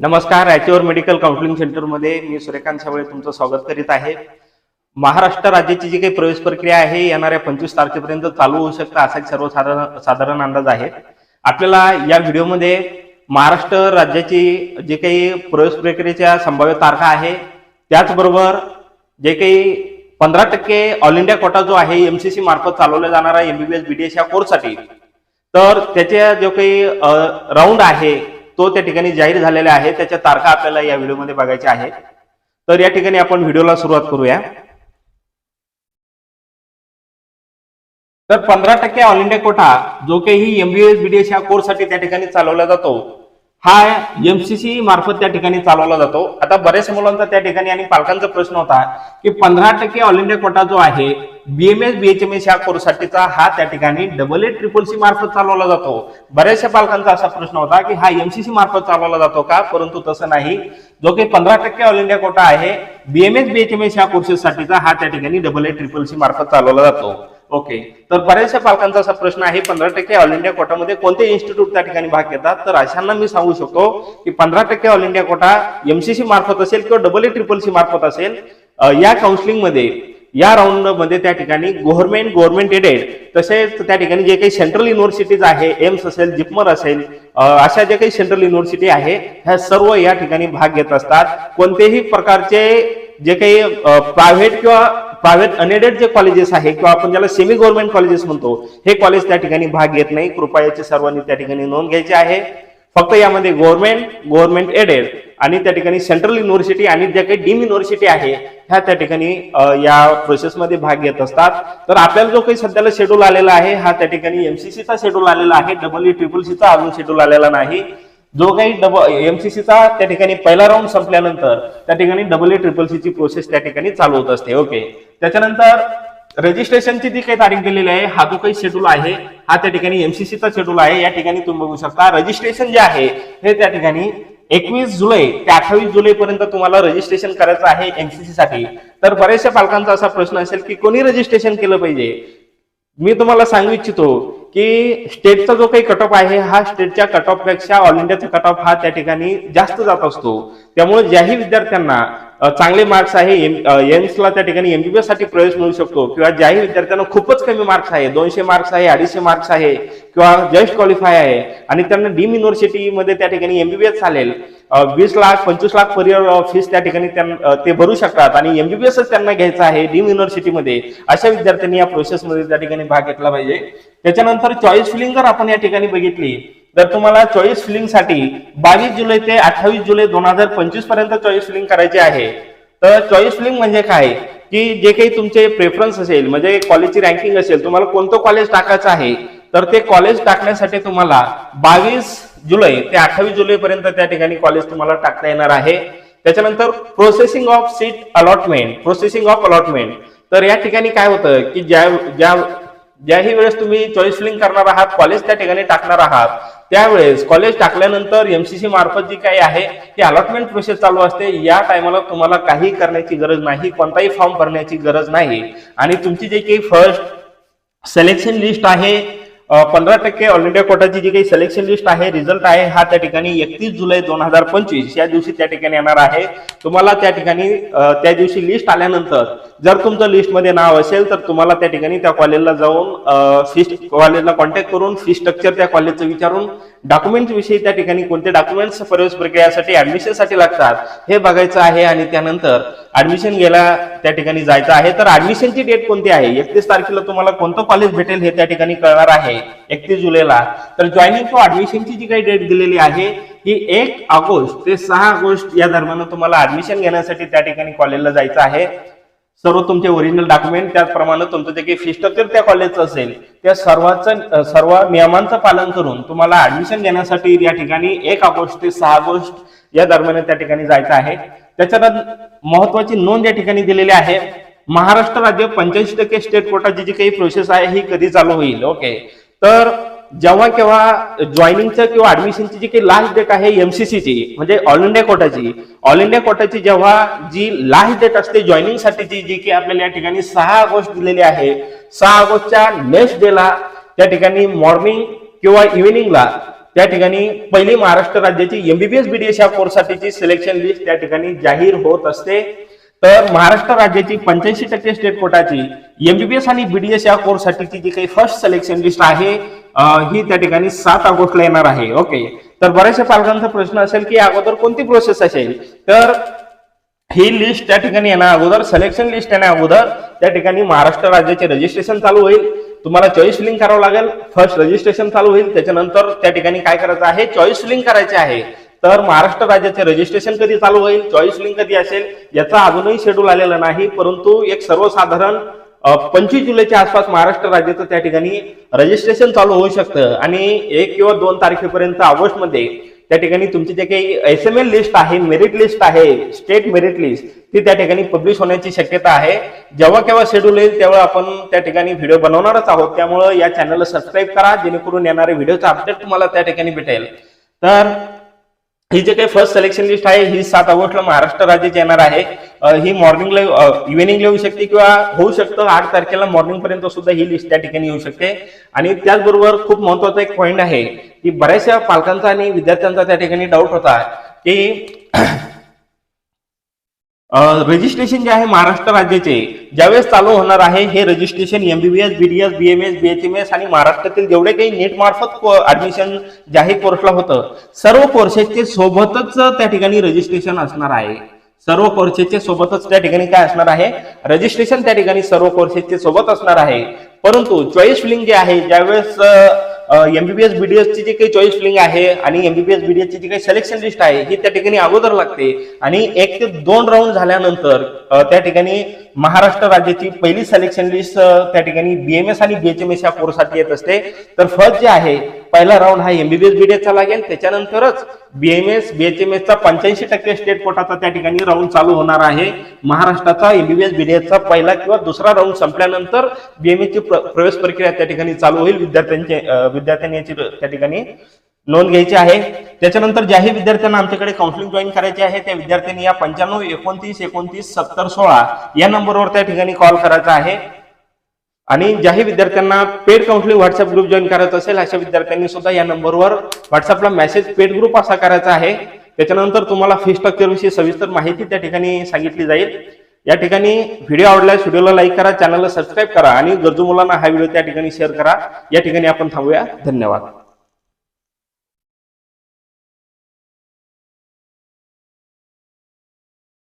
नमस्कार ॲच्युअर medical counselling सेंटरमध्ये मी सूर्यकांत सावळे तुमचं स्वागत करीत आहे. महाराष्ट्र राज्याची जी काही प्रवेश प्रक्रिया आहे येणाऱ्या पंचवीस तारखेपर्यंत चालू होऊ शकतं असा एक सर्वसाधारण साधारण अंदाज आहे. आपल्याला या व्हिडिओमध्ये महाराष्ट्र राज्याची जे काही प्रवेश प्रक्रियेच्या संभाव्य तारखा आहे त्याचबरोबर जे काही पंधरा टक्के ऑल इंडिया कोटा जो आहे एमसीसी मार्फत चालवला जाणारा एमबीबीएस बीडीएस या कोर्ससाठी तर त्याच्या जो काही राऊंड आहे तो त्या ठिकाणी जाहीर झालेला आहे. त्याच्या तारखा आपल्याला या व्हिडिओमध्ये बघायच्या आहेत. तर या ठिकाणी आपण व्हिडिओला सुरुवात करूया. तर पंधरा टक्के ऑल इंडिया कोटा जो काही एमबीएस बीडीएस या कोर्ससाठी त्या ठिकाणी चालवला जातो हा एमसीसी मार्फत त्या ठिकाणी चालवला जातो. आता बऱ्याच मुलांचा त्या ठिकाणी आणि पालकांचा प्रश्न होता की पंधरा टक्के ऑल इंडिया कोटा जो आहे बीएमएस बीएचएमएस या कोर्ससाठीचा हा त्या ठिकाणी डबल ए ट्रिपल सी मार्फत चालवला जातो. बऱ्याचशा पालकांचा असा प्रश्न होता की हा एमसीसी मार्फत चालवला जातो का? परंतु तसं नाही. जो काही पंधरा टक्के ऑल इंडिया कोटा आहे बीएमएस बीएचएमएस या कोर्सेससाठीचा हा त्या ठिकाणी डबल ए ट्रिपल सी मार्फत चालवला जातो. ओके. तर बऱ्याचशा पालकांचा असा प्रश्न आहे पंधरा टक्के ऑल इंडिया कोटामध्ये कोणते इन्स्टिट्यूट त्या ठिकाणी भाग घेतात? तर अशांना मी सांगू शकतो की पंधरा टक्के ऑल इंडिया कोटा एमसीसी मार्फत असेल किंवा डबल ए ट्रिपल सी मार्फत असेल या काउन्सिलिंगमध्ये या राऊंडमध्ये त्या ठिकाणी गव्हर्नमेंट गव्हर्नमेंट एडेड तसेच त्या ठिकाणी जे काही सेंट्रल युनिव्हर्सिटीज आहे एम्स असेल जिपमर असेल अशा जे काही सेंट्रल युनिव्हर्सिटी आहे ह्या सर्व या ठिकाणी भाग घेत असतात. कोणतेही प्रकारचे जे काही प्रायव्हेट किंवा प्रायव्हेट अनएडेड जे कॉलेजेस आहे किंवा आपण ज्याला सेमी गव्हर्नमेंट कॉलेजेस म्हणतो हे कॉलेज त्या ठिकाणी भाग घेत नाही. कृपया याची सर्वांनी त्या ठिकाणी नोंद घ्यायची आहे. फक्त यामध्ये गव्हर्नमेंट गव्हर्नमेंट एडेड आणि त्या ठिकाणी सेंट्रल युनिव्हर्सिटी आणि ज्या काही डीम युनिव्हर्सिटी आहे ह्या त्या ठिकाणी या प्रोसेसमध्ये भाग घेत असतात. तर आपल्याला जो काही सध्याला शेड्यूल आलेला आहे हा त्या ठिकाणी एमसीसीचा शेड्यूल आलेला आहे. डबल ई ट्रिपल सीचा अजून शेड्यूल आलेला नाही. जो काही डबल एमसीसीचा त्या ठिकाणी पहिला राऊंड संपल्यानंतर त्या ठिकाणी डबल ई ट्रिपल सीची प्रोसेस त्या ठिकाणी चालू होत असते. ओके त्याच्यानंतर रजिस्ट्रेशनची जी काही तारीख दिलेली आहे हा जो काही शेड्यूल आहे हा त्या ठिकाणी एमसीसीचा शेड्यूल आहे. या ठिकाणी तुम्ही बघू शकता रजिस्ट्रेशन जे आहे हे त्या ठिकाणी एकवीस जुलै ते अठ्ठावीस जुलै पर्यंत तुम्हाला रजिस्ट्रेशन करायचं आहे एमसीसी साठी. तर बऱ्याचशा पालकांचा असा प्रश्न असेल की कोणी रजिस्ट्रेशन केलं पाहिजे? मी तुम्हाला सांगू इच्छितो की स्टेटचा जो काही कट ऑफ आहे हा स्टेटच्या कट ऑफपेक्षा ऑल इंडियाचा कट ऑफ हा त्या ठिकाणी जास्त जात असतो. त्यामुळे ज्याही विद्यार्थ्यांना चांगले मार्क्स आहे एम्सला त्या ठिकाणी एमबीबीएससाठी प्रवेश मिळू शकतो किंवा ज्याही विद्यार्थ्यांना खूपच कमी मार्क्स आहे दोनशे मार्क्स आहे अडीचशे मार्क्स आहे किंवा जस्ट क्वालिफाय आहे आणि त्यांना डीम युनिव्हर्सिटीमध्ये त्या ठिकाणी एमबीबीएस चालेल वीस लाख पंचवीस लाख पर्यंत फीस त्या ठिकाणी ते भरू शकतात आणि एमबीबीएसच त्यांना घ्यायचं आहे डीम युनिव्हर्सिटीमध्ये अशा विद्यार्थ्यांनी या प्रोसेसमध्ये त्या ठिकाणी भाग घेतला पाहिजे. त्याच्यानंतर चॉईस फिलिंग जर आपण या ठिकाणी बघितली तर तुम्हाला चॉईस फिलिंगसाठी बावीस जुलै ते अठ्ठावीस जुलै दोन हजार पंचवीसपर्यंत चॉईस फिलिंग करायची आहे. तर चॉईस फिलिंग म्हणजे काय? की जे काही तुमचे प्रेफरन्स असेल म्हणजे कॉलेजची रँकिंग असेल तुम्हाला कोणतं कॉलेज टाकायचं आहे? तर ते कॉलेज टाकण्यासाठी तुम्हाला बावीस जुलै ते अठ्ठावीस जुलै पर्यंत त्या ठिकाणी कॉलेज तुम्हाला टाकता येणार आहे. त्याच्यानंतर processing of seat allotment processing of allotment तर या ठिकाणी काय होतं? की ज्या ज्या ज्याही वेळेस तुम्ही चॉईस फिलिंग करणार आहात कॉलेज त्या ठिकाणी टाकणार आहात त्यावेळेस कॉलेज टाकल्यानंतर एमसीसी मार्फत जी काही आहे ती अलॉटमेंट प्रोसेस चालू असते. या टायमाला तुम्हाला काही करण्याची गरज नाही कोणताही फॉर्म भरण्याची गरज नाही. आणि तुमची जे काही फर्स्ट सिलेक्शन लिस्ट आहे पंधरा टक्के ऑल इंडिया कोटाची जी काही सिलेक्शन लिस्ट आहे रिझल्ट आहे हा त्या ठिकाणी एकतीस जुलै दोन हजार पंचवीस या दिवशी त्या ठिकाणी येणार आहे. तुम्हाला त्या ठिकाणी त्या दिवशी लिस्ट आल्यानंतर जर तुमचं लिस्टमध्ये नाव असेल तर तुम्हाला त्या ठिकाणी त्या कॉलेजला जाऊन फी कॉलेजला कॉन्टॅक्ट करून फी स्ट्रक्चर त्या कॉलेजचं विचारून डॉक्युमेंट विषयी त्या ठिकाणी कोणते डॉक्युमेंट्स प्रवेश प्रक्रियासाठी ऍडमिशनसाठी लागतात हे बघायचं आहे आणि त्यानंतर ऍडमिशन घ्यायला त्या ठिकाणी जायचं आहे. तर ऍडमिशनची डेट कोणती आहे? एकतीस तारखेला तुम्हाला कोणतं कॉलेज भेटेल हे त्या ठिकाणी कळणार आहे. एकतीस जुलैला. तर जॉईनिंग किंवा ऍडमिशनची जी काही डेट दिलेली आहे ही एक ऑगस्ट ते सहा ऑगस्ट या दरम्यान तुम्हाला ऍडमिशन घेण्यासाठी त्या ठिकाणी कॉलेजला जायचं आहे. सर्व तुमचे ओरिजिनल डॉक्युमेंट त्याचप्रमाणे तुमचं जे काही फी स्ट्रक्चर त्या कॉलेजचं असेल त्या सर्वांचं सर्व नियमांचं पालन करून तुम्हाला ऍडमिशन घेण्यासाठी या ठिकाणी एक ऑगस्ट ते सहा ऑगस्ट या दरम्यान त्या ठिकाणी जायचं आहे. त्याच्यानंतर महत्वाची नोंद या ठिकाणी दिलेली आहे. महाराष्ट्र राज्य पंच्याऐंशी टक्के स्टेट कोटाची जी काही प्रोसेस आहे ही कधी चालू होईल? ओके तर जेव्हा केव्हा जॉईनिंगचं किंवा ऍडमिशनची जी काही लास्ट डेट आहे एमसीसीची म्हणजे ऑल इंडिया कोटाची ऑल इंडिया कोटाची जेव्हा जी लास्ट डेट असते जॉईनिंगसाठीची जी की आपल्याला या ठिकाणी सहा ऑगस्ट दिलेली आहे सहा ऑगस्टच्या नेक्स्ट डेला त्या ठिकाणी मॉर्निंग किंवा इव्हिनिंगला त्या ठिकाणी पहिली महाराष्ट्र राज्याची एमबीबीएस बीडीएस या कोर्ससाठीची सिलेक्शन लिस्ट त्या ठिकाणी जाहीर होत असते. तर महाराष्ट्र राज्याची पंच्याऐंशी टक्के स्टेट कोटाची एमबीबीएस आणि बीडीएस या कोर्ससाठीची जी काही फर्स्ट सिलेक्शन लिस्ट आहे ही त्या ठिकाणी सात ऑगस्टला येणार आहे. ओके तर बऱ्याचशा पालकांचा प्रश्न असेल की अगोदर कोणती प्रोसेस असेल? तर ही लिस्ट त्या ठिकाणी येण्या अगोदर सिलेक्शन लिस्ट येण्या अगोदर त्या ठिकाणी महाराष्ट्र राज्याचे रजिस्ट्रेशन चालू होईल. तुम्हाला चॉईस फिलिंग करावं लागेल. फर्स्ट रजिस्ट्रेशन चालू होईल. त्याच्यानंतर त्या ठिकाणी काय करायचं आहे? चॉईस फिलिंग करायचे आहे. तर महाराष्ट्र राज्याचे रजिस्ट्रेशन कधी चालू होईल? चॉईस लिंक कधी असेल? याचा अजूनही शेड्यूल आलेला नाही परंतु एक सर्वसाधारण पंचवीस जुलैच्या आसपास महाराष्ट्र राज्याचं त्या ठिकाणी रजिस्ट्रेशन चालू होऊ शकतं. आणि एक किंवा दोन तारखेपर्यंत ऑगस्टमध्ये त्या ठिकाणी तुमची जे काही एस एम एल लिस्ट आहे मेरिट लिस्ट आहे स्टेट मेरिट लिस्ट ती त्या ठिकाणी पब्लिश होण्याची शक्यता आहे. जेव्हा केव्हा शेड्यूल येईल तेव्हा आपण त्या ठिकाणी व्हिडिओ बनवणारच आहोत. त्यामुळे या चॅनलला सबस्क्राईब करा जेणेकरून येणारे व्हिडिओचा अपडेट तुम्हाला त्या ठिकाणी भेटेल. तर ही जे काही फर्स्ट सिलेक्शन लिस्ट आहे ही सात ऑगस्टला महाराष्ट्र राज्याची येणार आहे. ही मॉर्निंगला इव्हिनिंगला येऊ शकते किंवा होऊ शकतं. आठ तारखेला मॉर्निंग पर्यंत सुद्धा ही लिस्ट त्या ठिकाणी येऊ शकते. आणि त्याचबरोबर खूप महत्त्वाचा एक पॉईंट आहे की बऱ्याचशा पालकांचा आणि विद्यार्थ्यांचा त्या ठिकाणी डाऊट होता की रजिस्ट्रेशन जे आहे महाराष्ट्र राज्याचे ज्यावेळेस चालू होणार आहे हे registration MBBS BDS BMS BHMS आणि महाराष्ट्रातील जेवढे काही नेट मार्फत ऍडमिशन जे कोर्सला होतं सर्व कोर्सेसचे सोबतच त्या ठिकाणी रजिस्ट्रेशन असणार आहे. सर्व कोर्सेसचे सोबतच त्या ठिकाणी काय असणार आहे? रजिस्ट्रेशन त्या ठिकाणी सर्व कोर्सेसचे सोबत असणार आहे. परंतु चॉईस फिलिंग जे आहे ज्यावेळेस एमबीबीएस बीडीएस ची जी काही चॉईस फिलिंग आहे आणि एमबीबीएस बीडीएस ची जी काही सिलेक्शन लिस्ट आहे ही त्या ठिकाणी अगोदर लागते. आणि एक ते दोन राऊंड झाल्यानंतर त्या ठिकाणी महाराष्ट्र राज्याची पहिली सिलेक्शन लिस्ट त्या ठिकाणी बीएमएस आणि बीएचएमएस या कोर्ससाठी येत असते. तर फर्स्ट जे आहे पहिला राऊंड हा एमबीबीएस बीडीएसचा लागेल. त्याच्यानंतरच बीएमएस बीएचएमएसचा पंच्याऐंशी टक्के स्टेट कोटाचा त्या ठिकाणी राऊंड चालू होणार आहे. महाराष्ट्राचा एमबीबीएस बीडीएसचा पहिला किंवा दुसरा राऊंड संपल्यानंतर बीएमएस ची प्र- प्रवेश प्रक्रिया त्या ठिकाणी चालू होईल. विद्यार्थ्यांचे विद्यार्थ्यांनी याची त्या ठिकाणी नोंद घ्यायची आहे. त्याच्यानंतर ज्याही विद्यार्थ्यांना आमच्याकडे काउन्सिलिंग जॉईन करायचे आहे त्या विद्यार्थ्यांनी या पंच्याण्णव एकोणतीस एकोणतीस सत्तर सोळा या नंबरवर त्या ठिकाणी कॉल करायचा आहे. आणि ज्याही विद्यार्थ्यांना paid counselling WhatsApp group join करायचा असेल अशा विद्यार्थ्यांनी सुद्धा या नंबरवर व्हॉट्सअपला मेसेज पेड ग्रुप असा करायचा आहे. त्याच्यानंतर तुम्हाला फी स्ट्रक्चर विषयी सविस्तर माहिती त्या ठिकाणी सांगितली जाईल. या ठिकाणी व्हिडिओ आवडल्यास व्हिडिओला लाईक करा चॅनलला सबस्क्राईब करा आणि गरजू मुलांना हा व्हिडिओ त्या ठिकाणी शेअर करा. या ठिकाणी आपण थांबूया. धन्यवाद.